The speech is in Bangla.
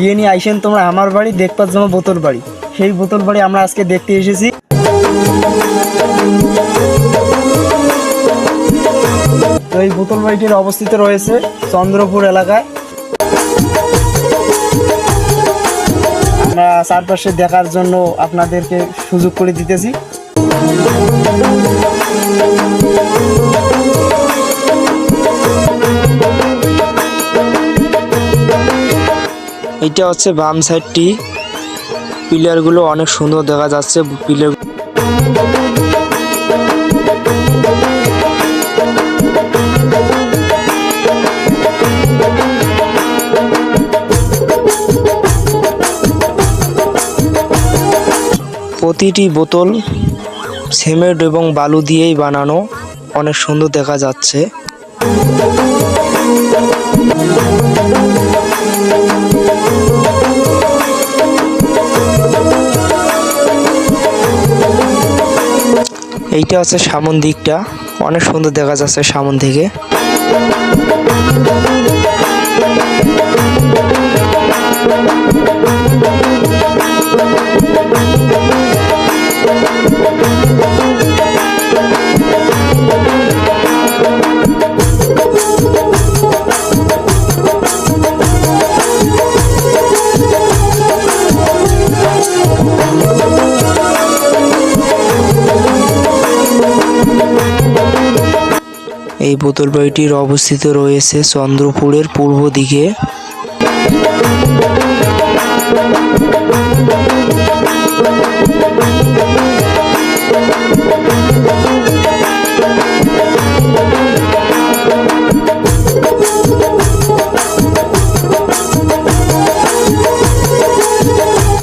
বিয়ে নিয়ে আইসেন তোমরা আমার বাড়ি, দেখবার জন্য বোতল বাড়ি। সেই বোতল বাড়ি আমরা আজকে দেখতে এসেছি। এই বোতল বাড়িটির অবস্থিত রয়েছে চন্দ্রপুর এলাকায়। আমরা চারপাশে দেখার জন্য আপনাদেরকে সুযোগ করে দিতেছি। এটা হচ্ছে বাম সাইডটি। পিলারগুলো অনেক সুন্দর দেখা যাচ্ছে পিলার প্রতিটি বোতল সিমেন্ট এবং বালু দিয়েই বানানো অনেক সুন্দর দেখা যাচ্ছে। এইটা হচ্ছে সামন দিকটা। অনেক সুন্দর দেখা যাচ্ছে সামন থেকে। এই বোতল বাড়িটির অবস্থিত রয়েছে চন্দ্রপুরের পূর্ব দিকে।